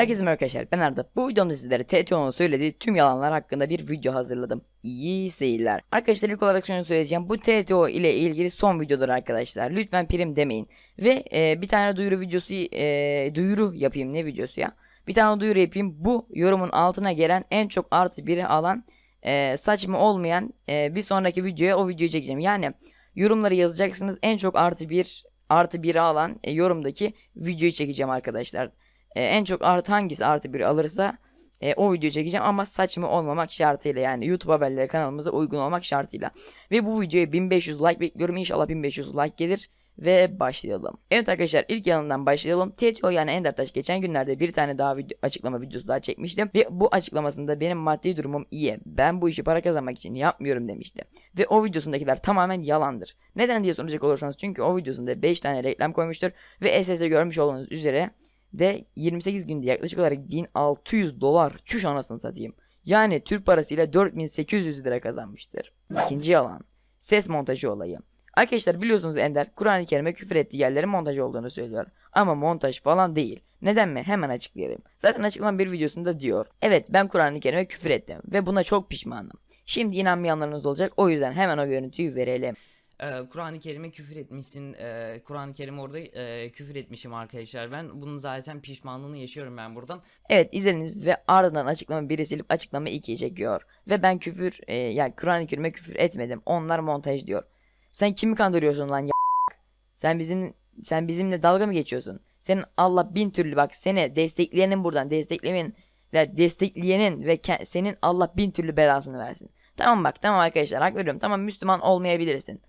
Herkese merhaba arkadaşlar ben Arda. Bu videomda sizlere TTO'nun söylediği tüm yalanlar hakkında bir video hazırladım. İyi seyirler. Arkadaşlar ilk olarak şunu söyleyeceğim. Bu TTO ile ilgili son videodur arkadaşlar. Lütfen prim demeyin. Ve e, bir tane duyuru videosu e, duyuru yapayım ne videosu ya. Bir tane duyuru yapayım. Bu yorumun altına gelen en çok artı biri alan e, saçma olmayan e, bir sonraki videoya o videoyu çekeceğim. Yani yorumları yazacaksınız en çok artı bir artı biri alan e, yorumdaki videoyu çekeceğim arkadaşlar. E, en çok artı hangisi artı bir alırsa e, o videoyu çekeceğim ama saçma olmamak şartıyla yani YouTube haberleri kanalımıza uygun olmak şartıyla. Ve bu videoya 1500 like bekliyorum. İnşallah 1500 like gelir ve başlayalım. Evet arkadaşlar ilk yanından başlayalım. TTO yani Ender Taş geçen günlerde bir tane daha video, açıklama videosu daha çekmiştim. Ve bu açıklamasında benim maddi durumum iyi. Ben bu işi para kazanmak için yapmıyorum demişti. Ve o videosundakiler tamamen yalandır. Neden diye soracak olursanız çünkü o videosunda 5 tane reklam koymuştur. Ve SS'de görmüş olduğunuz üzere de 28 günde yaklaşık olarak 1600 dolar çüş anasını satayım. Yani Türk parasıyla 4800 lira kazanmıştır. İkinci yalan. Ses montajı olayı. Arkadaşlar biliyorsunuz Ender Kur'an-ı Kerim'e küfür ettiği yerlerin montaj olduğunu söylüyor. Ama montaj falan değil. Neden mi? Hemen açıklayayım. Zaten açıklanan bir videosunda diyor. Evet ben Kur'an-ı Kerim'e küfür ettim ve buna çok pişmanım. Şimdi inanmayanlarınız olacak o yüzden hemen o görüntüyü verelim. Kur'an-ı Kerim'e küfür etmişsin. Kur'an-ı Kerim orada küfür etmişim arkadaşlar. Ben bunun zaten pişmanlığını yaşıyorum ben buradan. Evet izlediniz ve ardından açıklama biri silip açıklama 2'yi çekiyor. Ve ben küfür yani Kur'an-ı Kerim'e küfür etmedim. Onlar montaj diyor. Sen kimi kandırıyorsun lan ya? Sen bizim sen bizimle dalga mı geçiyorsun? Senin Allah bin türlü bak seni destekleyenin buradan desteklemenin destekleyenin ve senin Allah bin türlü belasını versin. Tamam bak tamam arkadaşlar hak veriyorum. Tamam Müslüman olmayabilirsin.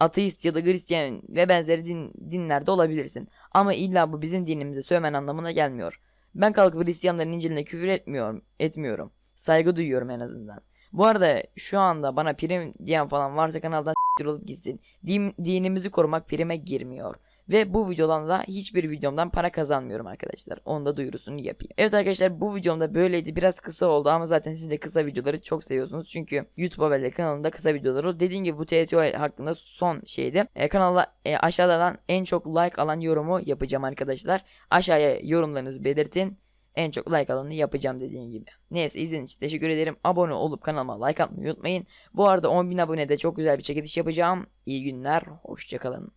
Ateist ya da Hristiyan ve benzeri din, dinlerde olabilirsin. Ama illa bu bizim dinimize sövmen anlamına gelmiyor. Ben kalkıp Hristiyanların İncil'ine küfür etmiyorum, etmiyorum. Saygı duyuyorum en azından. Bu arada şu anda bana prim diyen falan varsa kanaldan s**tir olup gitsin. Din, dinimizi korumak prime girmiyor. Ve bu videodan da hiçbir videomdan para kazanmıyorum arkadaşlar. Onu da duyurusunu yapayım. Evet arkadaşlar bu videomda böyleydi. Biraz kısa oldu ama zaten siz de kısa videoları çok seviyorsunuz. Çünkü YouTube haberleri kanalında kısa videoları. Dediğim gibi bu TTO hakkında son şeydi. E, kanala e, aşağıdan en çok like alan yorumu yapacağım arkadaşlar. Aşağıya yorumlarınızı belirtin. En çok like alanı yapacağım dediğim gibi. Neyse izlediğiniz için teşekkür ederim. Abone olup kanalıma like atmayı unutmayın. Bu arada 10.000 abonede çok güzel bir çekiliş yapacağım. İyi günler. Hoşçakalın.